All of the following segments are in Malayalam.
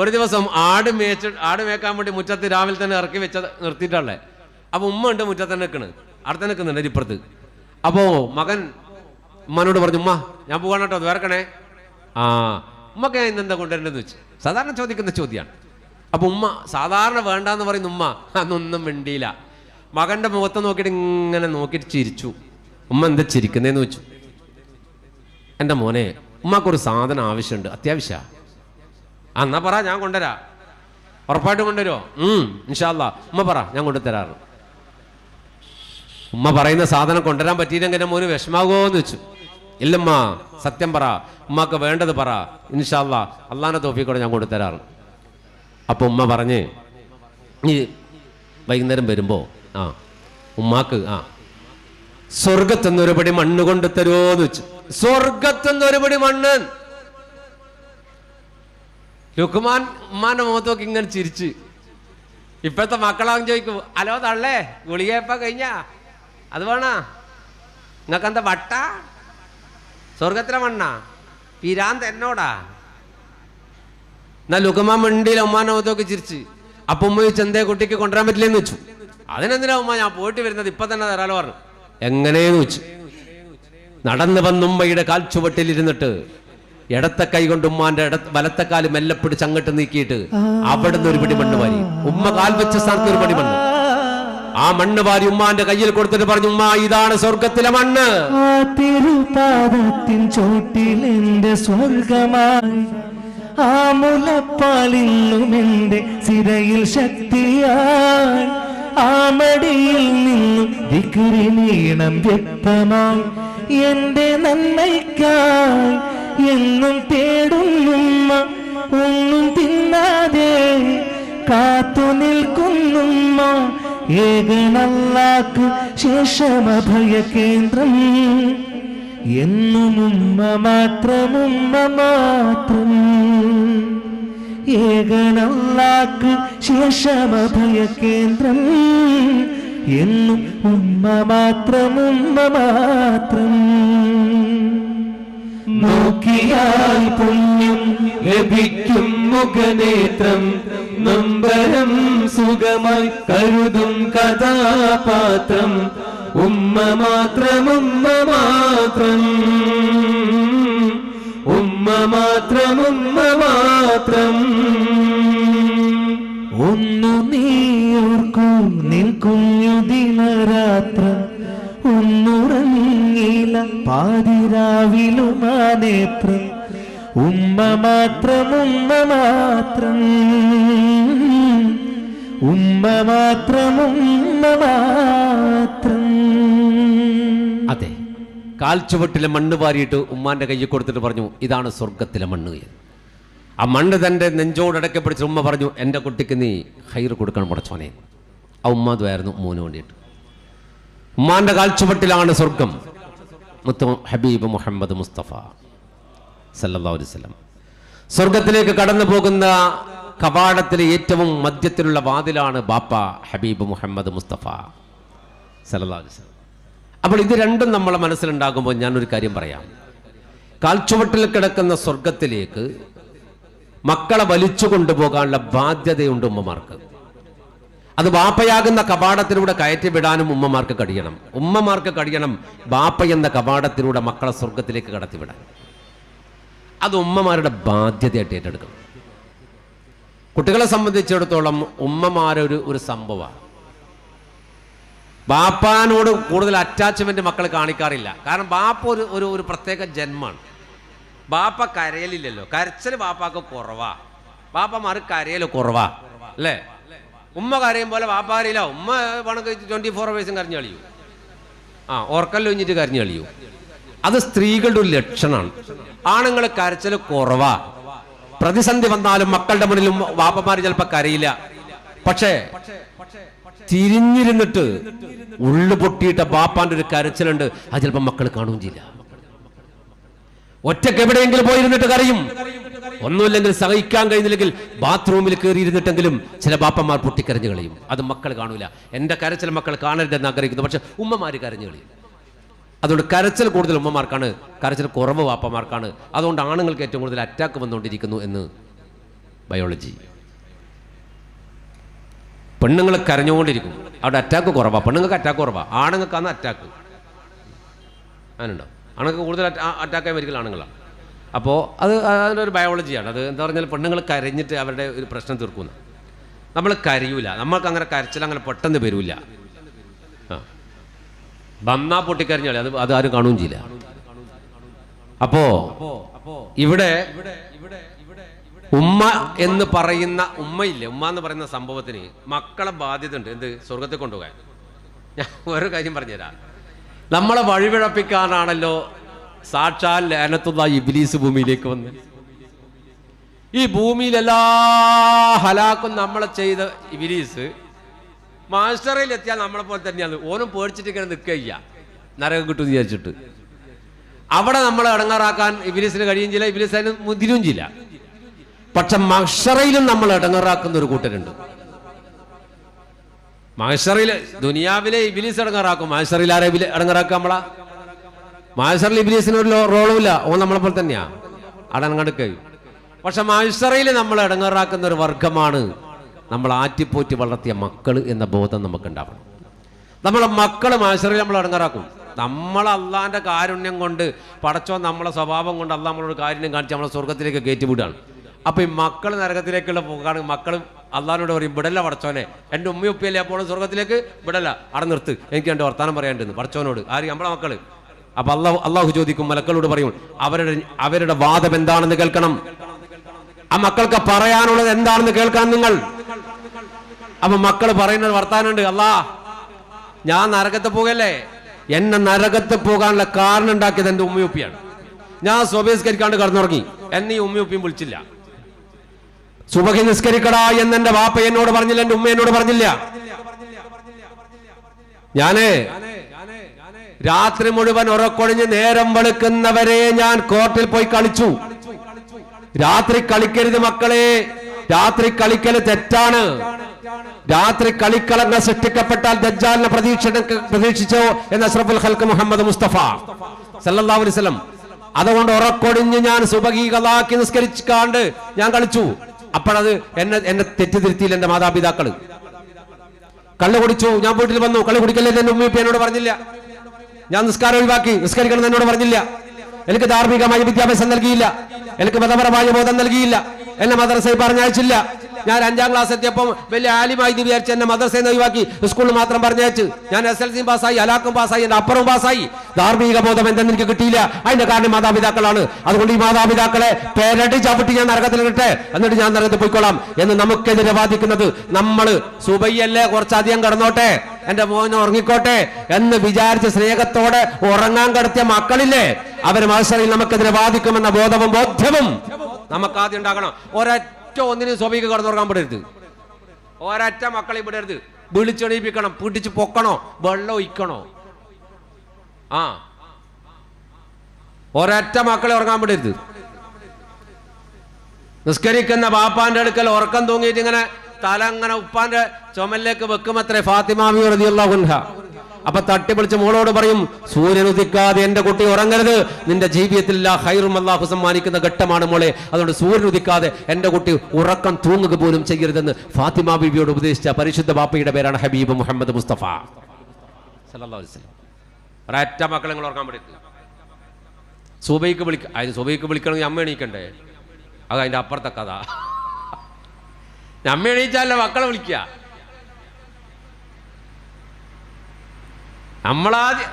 ഒരു ദിവസം ആട് മേച്ച് ആട് മേക്കാൻ വേണ്ടി മുറ്റത്ത് രാവിലെ തന്നെ ഇറക്കി വെച്ച നിർത്തിയിട്ടുള്ളേ അപ്പൊ ഉമ്മ ഉണ്ട് മുറ്റത്ത് തന്നെ നിൽക്കണ് അവിടെ നിൽക്കുന്നുണ്ട് ഇപ്പുറത്ത്. അപ്പോ മകൻ ഉമ്മനോട് പറഞ്ഞു ഉമ്മ ഞാൻ പോകണം കേട്ടോ വേർക്കണേ ആ ഉമ്മക്ക് ഞാൻ ഇന്നെന്താ കൊണ്ടുവരേണ്ടതെന്ന് വെച്ചു? സാധാരണ ചോദിക്കുന്ന ചോദ്യമാണ് അപ്പൊ ഉമ്മ സാധാരണ വേണ്ടാന്ന് പറയുന്ന ഉമ്മ അതൊന്നും മിണ്ടിയില്ല. മകന്റെ മുഖത്ത് നോക്കിയിട്ട് ഇങ്ങനെ നോക്കിയിട്ട് ചിരിച്ചു. ഉമ്മ എന്താ ചിരിക്കുന്നേന്ന് വെച്ചു? എന്റെ മോനെ ഉമ്മക്കൊരു സാധനം ആവശ്യമുണ്ട് അത്യാവശ്യ. ആ എന്നാ പറ ഞാൻ കൊണ്ടുവരാ. ഉറപ്പായിട്ടും കൊണ്ടുവരുമോ ഇൻഷാല്ല ഉമ്മ പറ ഞാൻ കൊണ്ടുതരാറ് ഉമ്മ പറയുന്ന സാധനം കൊണ്ടുവരാൻ പറ്റിയില്ലെങ്കിൽ എന്റെ മോന് വിഷമാകുമോ എന്ന് വെച്ചു ഇല്ലമ്മ സത്യം പറ. ഉമ്മക്ക് വേണ്ടത് പറ. ഇൻഷാല്ല അള്ളാന്റെ തോഫിക്കൂടെ ഞാൻ കൊണ്ടുതരാറ് അപ്പൊ ഉമ്മ പറഞ്ഞ് ഈ വൈകുന്നേരം വരുമ്പോ ആ ഉമ്മാക്ക് ആ സ്വർഗത്തുനിന്ന് ഒരുപടി മണ്ണ് മണ്ണ് തരുമോ എന്ന് വെച്ചു സ്വർഗത്തുനിന്ന് ഒരുപടി മണ്ണ്. ലുക്കുമാൻ ഉമ്മാന്റെ മുഖത്ത് നോക്കി ഇങ്ങനെ ചിരിച്ച്. ഇപ്പോഴത്തെ മക്കളാവും ചോദിക്കും അലോ തള്ളേ ഗുളികയപ്പ കഴിഞ്ഞാ? അത് വേണാ? നിങ്ങൾക്ക് എന്താ വട്ട? സ്വർഗത്തിലെ മണ്ണ? പിരാന്ത് എന്നോടാ? എന്നാ ലുക്കുമാൻ മണ്ടിയിൽ ഉമ്മാന്റെ മുഖത്ത് നോക്കി ചിരിച്ച്. അപ്പൊ ഉമ്മ ചോദിച്ചു എന്തേ കുട്ടിക്ക് കൊണ്ടുവരാൻ പറ്റില്ലെന്ന് വെച്ചു അതിനെന്തിനാ ഉമ്മ ഞാൻ പോയിട്ട് വരുന്നത്? ഇപ്പൊ തന്നെ തരാലോ പറഞ്ഞു. എങ്ങനെയെന്ന് വെച്ചു നടന്നു കാൽ ചുവട്ടിലിരുന്നിട്ട് ഇടത്തെ കൈ കൊണ്ട് ഉമ്മാന്റെ ഇട മെല്ലെ പിടിച്ച് അങ്ങോട്ട് നീക്കിയിട്ട് അവിടുന്ന് ഒരു പിടി മണ്ണ് വാരി. ഉമ്മ കാൽ വെച്ച സ്ഥലത്ത് ഒരു പടി മണ്ണ്. ആ മണ്ണ് വാരി ഉമ്മാന്റെ കയ്യിൽ കൊടുത്തിട്ട് പറഞ്ഞു ഉമ്മ ഇതാണ് സ്വർഗത്തിലെ മണ്ണ്. ആ തിരുപാദത്തിൻ ചോട്ടിൽ എന്റെ സ്വർഗമായി. ആ മുലപ്പാലിന്നും എന്റെ സിരയിൽ ശക്തിയായി. ആ മടിയിൽ നിന്നും വിക്രി നീണം വ്യക്തമായി. എന്റെ നന്മയ്ക്കായി എന്നും തേടുന്നുമ്മ ഒന്നും തിന്നാതെ കാത്തു നിൽക്കുന്നുമ്മ. ഏകനല്ലാക്ക് ശേഷമഭയ കേന്ദ്രം എന്നും ഉമ്മ മാത്രം. ഉമ്മ മാത്രം ഏകനല്ലാക്ക് ശേഷമഭയ കേന്ദ്രം എന്നും ഉമ്മ മാത്രം ഉമ്മ മാത്രം. നോക്കിയാൽ പുണ്യം ലഭിക്കും മുഖനേത്രം. നമ്പരം സുഖമായി കരുതും കഥാപാത്രം. ഉമ്മ മാത്രം ഉമ്മ മാത്രം. ഉമ്മ മാത്രം ഉമ്മ മാത്രം. ഒന്നു നീ ഓർക്കും നിൽക്കുഞ്ഞു ദിനരാത്ര. നേത്രം ഉമ്മ മാത്രം ഉമ്മ മാത്രം. ഉമ്മ മാത്രം ഉമ്മ മാത്രം. അതെ കാൽ ചുവട്ടിലെ മണ്ണ് വാരിയിട്ട് ഉമ്മാന്റെ കയ്യിൽ കൊടുത്തിട്ട് പറഞ്ഞു ഇതാണ് സ്വർഗത്തിലെ മണ്ണ് ആ മണ്ണ് തന്റെ നെഞ്ചോടടക്കെ പിടിച്ച് ഉമ്മ പറഞ്ഞു എന്റെ കുട്ടിക്ക് നീ ഹൈർ കൊടുക്കണം മുടച്ചോനെ ആ ഉമ്മ അതുമായിരുന്നു മോന് വേണ്ടിയിട്ട്. ഉമ്മാന്റെ കാൽ ചുവട്ടിലാണ് സ്വർഗം മുത്ത ഹബീബ് മുഹമ്മദ് മുസ്തഫ വസല്ലം. സ്വർഗത്തിലേക്ക് കടന്നു പോകുന്ന കവാടത്തിലെ ഏറ്റവും മധ്യത്തിലുള്ള വാതിലാണ് ബാപ്പ ഹബീബ് മുഹമ്മദ് മുസ്തഫ വസല്ലം. അപ്പോൾ ഇത് രണ്ടും നമ്മളെ മനസ്സിലുണ്ടാകുമ്പോൾ ഞാനൊരു കാര്യം പറയാം. കാൽച്ചുവട്ടിൽ കിടക്കുന്ന സ്വർഗത്തിലേക്ക് മക്കളെ വലിച്ചു കൊണ്ടുപോകാനുള്ള ബാധ്യതയുണ്ട് ഉമ്മമാർക്ക്. അത് ബാപ്പയാകുന്ന കപാടത്തിലൂടെ കയറ്റിവിടാനും ഉമ്മമാർക്ക് കഴിയണം ഉമ്മമാർക്ക് കഴിയണം ബാപ്പ എന്ന കപാടത്തിലൂടെ മക്കളെ സ്വർഗത്തിലേക്ക് കടത്തിവിടാൻ. അത് ഉമ്മമാരുടെ ബാധ്യതയായിട്ട് ഏറ്റെടുക്കണം. കുട്ടികളെ സംബന്ധിച്ചിടത്തോളം ഉമ്മമാരൊരു ഒരു സംഭവമാണ്. ബാപ്പാനോട് കൂടുതൽ അറ്റാച്ച്മെന്റ് മക്കൾ കാണിക്കാറില്ല. കാരണം ബാപ്പ ഒരു ഒരു ഒരു പ്രത്യേക ജന്മമാണ്. ബാപ്പ കരയലില്ലല്ലോ. കരച്ചൽ ബാപ്പാക്ക് കുറവാ. ബാപ്പമാർ കരയൽ കുറവാ. അല്ലേ? ഉമ്മ കരയും പോലെ ബാപ്പ കരയില്ല ഉമ്മ പണം കഴിച്ച് ട്വന്റി ഫോർ അവേഴ്സും കരഞ്ഞു കളിയൂ. ആ ഓർക്കൽ ഒഞ്ഞിട്ട് കരഞ്ഞു കളിയൂ. അത് സ്ത്രീകളുടെ ഒരു ലക്ഷണമാണ്. ആണുങ്ങൾ കരച്ചൽ കുറവാ. പ്രതിസന്ധി വന്നാലും മക്കളുടെ മുന്നിലും വാപ്പമാർ ചിലപ്പോ കരയില്ല. പക്ഷേ തിരിഞ്ഞിരുന്നിട്ട് ഉള്ളു പൊട്ടിയിട്ട ബാപ്പാന്റെ ഒരു കരച്ചിലുണ്ട്. അത് ചിലപ്പോൾ മക്കൾ കാണുകയും ചെയ്യില്ല. ഒറ്റയ്ക്ക് എവിടെയെങ്കിലും പോയിരുന്നിട്ട് കരയും. ഒന്നുമില്ലെങ്കിൽ സഹിക്കാൻ കഴിയുന്നില്ലെങ്കിൽ ബാത്റൂമിൽ കയറിയിരുന്നിട്ടെങ്കിലും ചില ബാപ്പന്മാർ പൊട്ടിക്കരഞ്ഞു കളയും. അത് മക്കൾ കാണൂല. എന്റെ കരച്ചിൽ മക്കൾ കാണരുതെന്ന് ആഗ്രഹിക്കുന്നു. പക്ഷെ ഉമ്മമാർ കരഞ്ഞു കളയും. അതുകൊണ്ട് കരച്ചിൽ കൂടുതൽ ഉമ്മമാർക്കാണ് കരച്ചിൽ കുറവ് വാപ്പമാർക്കാണ് അതുകൊണ്ട് ആണുങ്ങൾക്ക് ഏറ്റവും കൂടുതൽ അറ്റാക്ക് വന്നുകൊണ്ടിരിക്കുന്നു എന്ന് ബയോളജി പെണ്ണുങ്ങൾ കരഞ്ഞുകൊണ്ടിരിക്കും അവിടെ അറ്റാക്ക് കുറവാണ് പെണ്ണുങ്ങൾക്ക് അറ്റാക്ക് കുറവാണ് ആണുങ്ങൾക്കാണ് അറ്റാക്ക് അങ്ങനെയുണ്ടോ? ആണുങ്ങൾക്ക് കൂടുതൽ അറ്റാക്കായി മരിക്കൽ ആണുങ്ങളാണ് അപ്പോൾ അത് അതിലൊരു ബയോളജിയാണ് അത് എന്താ പറഞ്ഞാൽ പെണ്ണുങ്ങൾ കരഞ്ഞിട്ട് അവരുടെ ഒരു പ്രശ്നം തീർക്കുന്നു. നമ്മൾ കരയൂല. നമ്മൾക്ക് അങ്ങനെ കരച്ചിൽ അങ്ങനെ പെട്ടെന്ന് വരില്ല വന്നാ ബന്നാ പൊട്ടിക്കരഞ്ഞാൽ അത് അത് ആരും കാണുകയും ചെയ്യില്ല. അപ്പോ ഇവിടെ ഉമ്മ എന്ന് പറയുന്ന ഉമ്മയില്ലേ? ഉമ്മ എന്ന് പറയുന്ന സംഭവത്തിന് മക്കളെ ബാധ്യത ഉണ്ട്. എന്ത്? സ്വർഗത്തിൽ കൊണ്ടുപോകാൻ. ഞാൻ ഒരു കാര്യം പറഞ്ഞുതരാം. നമ്മളെ വഴിപിഴപ്പിക്കാനാണല്ലോ സാക്ഷാൽ ലേനത്തുള്ള ഇബിലീസ് ഭൂമിയിലേക്ക് വന്ന്. ഈ ഭൂമിയിൽ എല്ലാ ഹലാക്കും നമ്മളെ ചെയ്ത ഇബിലീസ് മാസ്റ്ററിൽ എത്തിയാൽ നമ്മളെ പോലെ തന്നെയാണ്. ഓനും പേടിച്ചിട്ട് ഇങ്ങനെ നിൽക്കുക നരകം കിട്ടും വിചാരിച്ചിട്ട്. അവിടെ നമ്മളെ ഇടങ്ങാറാക്കാൻ ഇബിലീസിന് കഴിയും ചില ഇബിലീസ് അതിന് മുതിരും ചില പക്ഷെ മഷറയിലും നമ്മൾ ഇടങ്ങാറാക്കുന്ന ഒരു കൂട്ടരുണ്ട്. മഹഷറിൽ ദുനിയാവിലെ ഇബിലീസ് ഇടങ്ങാറാക്കും. മഹഷറിൽ ആരെ ഇടങ്ങാറാക്കുക നമ്മളാ? മഹഷറിൽ ഇബിലീസിന് ഒരു റോളുമില്ല. ഓൻ നമ്മളെ പോലെ തന്നെയാ. അടങ്ങടുക്കയും പക്ഷെ മഹഷറയിൽ നമ്മൾ ഇടങ്ങേറാക്കുന്ന ഒരു വർഗമാണ് നമ്മൾ ആറ്റിപ്പോറ്റി വളർത്തിയ മക്കൾ എന്ന ബോധം നമുക്ക് ഉണ്ടാവണം നമ്മളെ മക്കൾ മാഷറിൽ നമ്മൾ ഇടങ്ങേറാക്കും. നമ്മൾ അള്ളാന്റെ കാരുണ്യം കൊണ്ട് പടച്ചോ നമ്മളെ സ്വഭാവം കൊണ്ട് അള്ളാഹ് നമ്മളോട് കാരുണ്യം കാണിച്ച് നമ്മളെ സ്വർഗത്തിലേക്ക് കയറ്റി വിടുകയാണ് അപ്പൊ ഈ മക്കൾ നരകത്തിലേക്കുള്ള പോക്കാണ് മക്കൾ അള്ളഹാനോട് പറയും വിടല്ല പടച്ചോനെ. എന്റെ ഉമ്മയും ഉപ്പയല്ലേ അപ്പോൾ സ്വർഗത്തിലേക്ക് വിടല്ല. അവിടെ നിർത്ത്. എനിക്ക് എന്റെ വർത്താനം പറയാണ്ടെന്ന് പടച്ചോനോട്. ആര്? നമ്മളെ മക്കൾ. അപ്പൊ അള്ളാഹു അള്ളാഹു ചോദിക്കും മലക്കളോട് പറയും അവരുടെ അവരുടെ വാദം എന്താണെന്ന് കേൾക്കണം. ആ മക്കൾക്ക് പറയാനുള്ളത് എന്താണെന്ന് കേൾക്കാൻ നിങ്ങൾ. അപ്പൊ മക്കൾ പറയുന്ന വർത്താനുണ്ട് അല്ലാ ഞാൻ നരകത്ത് പോകല്ലേ? എന്നെ നരകത്ത് പോകാനുള്ള കാരണം ഉണ്ടാക്കിയത് എന്റെ ഉമ്മയുപ്പിയാണ് ഞാൻ സ്വഭിസ്കരിക്കാണ്ട് കടന്നുറങ്ങി. എന്നെ ഈ ഉമ്മയുപ്പിയും വിളിച്ചില്ല. സുബഹി നിസ്കരിക്കടാ എന്ന് എന്റെ വാപ്പ എന്നോട് പറഞ്ഞില്ല എന്റെ ഉമ്മ എന്നോട് പറഞ്ഞില്ല. ഞാൻ രാത്രി മുഴുവൻ ഉറക്കൊഴിഞ്ഞ് നേരം വെളുക്കുന്നവരെ ഞാൻ കോർട്ടിൽ പോയി കളിച്ചു. രാത്രി കളിക്കരുത് മക്കളെ. രാത്രി കളിക്കൽ തെറ്റാണ്. രാത്രി കളിക്കളങ്ങൾ സൃഷ്ടിക്കപ്പെട്ടാൽ ദജ്ജാലിനെ പ്രതീക്ഷ പ്രതീക്ഷിച്ചോ എന്ന് അഷ്റഫുൽ ഹൽക്ക് മുഹമ്മദ് മുസ്തഫ വസല്ലം. അതുകൊണ്ട് ഉറക്കൊടിഞ്ഞ് ഞാൻ സുഭഗീകളാക്കി കലാക്കി നിസ്കരിച്ചാണ്ട് ഞാൻ കളിച്ചു. അപ്പോഴത് എന്നെ എന്നെ തെറ്റിദ്ധരുത്തിയില്ല എന്റെ മാതാപിതാക്കൾ. കള്ളു കുടിച്ചു. ഞാൻ വീട്ടിൽ വന്നു. കള്ളു കുടിക്കല്ലേ എന്റെ ഉമ്മിപ്പ എന്നോട് പറഞ്ഞില്ല. ഞാൻ നിസ്കാരം ഒഴിവാക്കി. നിസ്കരിക്കണം എന്നോട് പറഞ്ഞില്ല. എനിക്ക് ധാർമ്മികമായ വിദ്യാഭ്യാസം നൽകിയില്ല. എനിക്ക് മതപരമായ ബോധം നൽകിയില്ല. എന്നെ മദ്രസയിൽ പറഞ്ഞയച്ചില്ല. ഞാൻ അഞ്ചാം ക്ലാസ് എത്തിയപ്പോൾ വലിയ ആലിമായി എന്ന് വിചാരിച്ച് എന്നെ മദ്രസയിൽ ഒഴിവാക്കി. സ്കൂളിൽ മാത്രം പറഞ്ഞയച്ച്. ഞാൻ എസ് എൽ സിയും പാസ്സായി അലാക്കും പാസ്സായി എന്റെ അപ്പുറവും പാസ്സായി ധാർമ്മിക ബോധം എന്തെന്ന് എനിക്ക് കിട്ടിയില്ല. അതിന്റെ കാരണം മാതാപിതാക്കളാണ്. അതുകൊണ്ട് ഈ മാതാപിതാക്കളെ പേരടി ചവിട്ടി ഞാൻ നരകത്തിൽ ഇട്ടെ എന്നിട്ട് ഞാൻ നരകത്തിൽ പോയിക്കോളാം എന്ന് നമുക്കെതിരെ വാദിക്കുന്നത് നമ്മൾ. സുബയ്യല്ലേ കുറച്ചധികം കിടന്നോട്ടെ. എന്റെ മോൻ ഉറങ്ങിക്കോട്ടെ എന്ന് വിചാരിച്ച് സ്നേഹത്തോടെ ഉറങ്ങാൻ കിടത്തിയ മക്കളില്ലേ? അവർ മത്സരയിൽ നമുക്കെതിരെ വാദിക്കുമെന്ന ബോധവും ബോധ്യവും നമുക്ക് ആദ്യം ഉണ്ടാകണം. ഒരൊറ്റ ഒന്നിനും സ്വബയ്ക്ക് കടന്നുറങ്ങാൻ പെടരുത്. ഒരൊറ്റ മക്കളെ വിടരുത്. വിളിച്ചെണീപ്പിക്കണം പിടിച്ച് പൊക്കണോ വെള്ളം ഒഴിക്കണോ? ആ. ഒരൊറ്റ മക്കളെ ഉറങ്ങാൻ വിടരുത്. നിസ്കരിക്കുന്ന ബാപ്പാന്റെ അടുക്കൽ ഉറക്കം തൂങ്ങിയിട്ട് ഇങ്ങനെ തല അങ്ങനെ ഉപ്പാന്റെ ചുമലിലേക്ക് വെക്കുമത്രേ ഫാത്തിമാവി റളിയല്ലാഹുൻഹ അപ്പൊ തട്ടി വിളിച്ച് മോളോട് പറയും സൂര്യൻ ഉദിക്കാതെ എന്റെ കുട്ടി ഉറങ്ങരുത്. നിന്റെ ജീവിതത്തിൽ ഹൈറും അള്ളാഹു സമ്മാനിക്കുന്ന ഘട്ടമാണ് മോളെ. അതുകൊണ്ട് സൂര്യൻ ഉദിക്കാതെ എന്റെ കുട്ടി ഉറക്കം തൂങ്ങുക പോലും ചെയ്യരുതെന്ന് ഫാത്തിമ ബിബിയോട് ഉപദേശിച്ച പരിശുദ്ധ ബാപ്പയുടെ പേരാണ് ഹബീബ് മുഹമ്മദ് മുസ്തഫ. ഒരറ്റ മക്കളെ നിങ്ങൾ ഓർക്കാൻ പറ്റും സുബൈക്ക് വിളിക്ക അതിന് സുബൈക്ക് വിളിക്കണമെങ്കിൽ അമ്മ എണീക്കണ്ടേ? അത് അതിന്റെ അപ്പുറത്തെ കഥ. അമ്മ എണീച്ചാലല്ലേ മക്കളെ വിളിക്കുക നമ്മളാദ്യം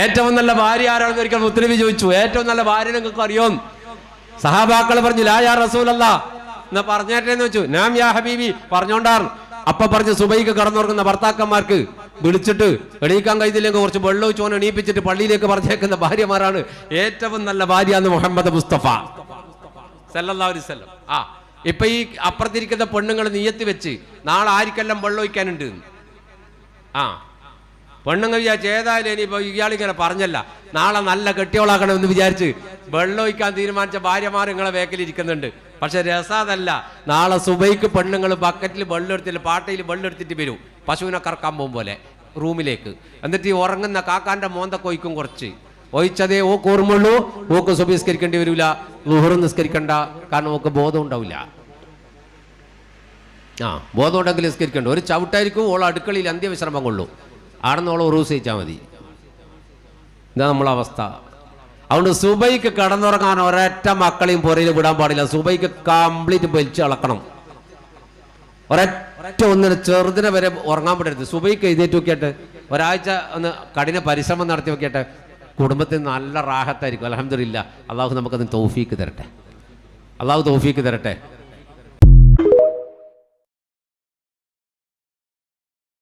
ഏറ്റവും നല്ല ഭാര്യ ആരാണെന്ന് ഒരിക്കൽ മുത്തലബി ചോദിച്ചു. ഏറ്റവും നല്ല ഭാര്യ നിങ്ങൾക്ക് അറിയോ? സഹാബാക്കൾ പറഞ്ഞു ലാ യാ റസൂലല്ല. എന്നാ പറഞ്ഞേറ്റേന്ന് വെച്ചു നാം യാ ഹബീബി. പറഞ്ഞോണ്ടാർ അപ്പൊ പറഞ്ഞു സുബൈക്ക് കടന്നുറങ്ങുന്ന ഭർത്താക്കന്മാർക്ക് വിളിച്ചിട്ട് എണീക്കാൻ കഴിഞ്ഞില്ലെങ്കിൽ കുറച്ച് വെള്ളം ചോന എണീപ്പിച്ചിട്ട് പള്ളിയിലേക്ക് പറഞ്ഞേക്കുന്ന ഭാര്യമാരാണ് ഏറ്റവും നല്ല ഭാര്യ എന്ന് മുഹമ്മദ് മുസ്തഫ. സല്ലാസ്ലം ആ ഇപ്പൊ ഈ അപ്പുറത്തിരിക്കുന്ന പെണ്ണുങ്ങൾ നീയത്ത് വെച്ച് നാളെ ആർക്കെല്ലാം വെള്ളം ഒഴിക്കാനുണ്ട്? ആ പെണ്ണുങ്ങൾ വിചാരിച്ച് ഏതായാലും ഇനിയിപ്പോ ഇയാളിങ്ങനെ പറഞ്ഞല്ല. നാളെ നല്ല കെട്ടിയോളാക്കണം എന്ന് വിചാരിച്ച് വെള്ളം ഒഴിക്കാൻ തീരുമാനിച്ച ഭാര്യമാർ നിങ്ങളെ വേക്കലിരിക്കുന്നുണ്ട് പക്ഷെ രസാതല്ല നാളെ സുബൈക്ക് പെണ്ണുങ്ങൾ ബക്കറ്റിൽ വെള്ളം എടുത്തിട്ട് പാട്ടയിൽ വെള്ളം എടുത്തിട്ട് വരും. പശുവിനെ കറക്കാൻ പോകും പോലെ റൂമിലേക്ക്. എന്നിട്ട് ഈ ഉറങ്ങുന്ന കാക്കാന്റെ മോന്തൊക്കെ ഒഴിക്കും കുറച്ച്. ഒഴിച്ചതേ ഓക്ക് ഓർമ്മയുള്ളൂ. ഓക്ക് സുബിസ്കരിക്കേണ്ടി വരില്ല ലുഹർ നിസ്കരിക്കണ്ട. കാരണം ഓക്ക് ബോധം ഉണ്ടാവില്ല. ആ ബോധം ഉണ്ടെങ്കിൽ നിസ്കരിക്കണ്ട. ഒരു ചവിട്ടായിരിക്കും ഓൾ അടുക്കളയിൽ അന്ത്യവിശ്രമം കൊള്ളൂ. ആടെ നിന്ന് ഓൾ ഉറൂസ് ചെയ്യിച്ചാൽ മതി. ഇതാ നമ്മളെ അവസ്ഥ. അതുകൊണ്ട് സുബൈക്ക് കടന്നുറങ്ങാൻ ഒരൊറ്റ മക്കളെയും പുറയിൽ വിടാൻ പാടില്ല. സുബൈക്ക് കംപ്ലീറ്റ് വലിച്ച് അളക്കണം. ഒരൊറ്റ ഒന്നിന് ചെറുതിനെ വരെ ഉറങ്ങാൻ പറ്റരുത്. സുബൈക്ക് എഴുന്നേറ്റ് നോക്കിയിട്ട് ഒരാഴ്ച ഒന്ന് കഠിന പരിശ്രമം നടത്തി നോക്കിയിട്ട് കുടുംബത്തിന് നല്ല റാഹത്തായിരിക്കും. അലഹമില്ല അള്ളാഹു നമുക്കതിന് തൗഫീക്ക് തരട്ടെ. അള്ളാഹു തൗഫീക്ക് തരട്ടെ.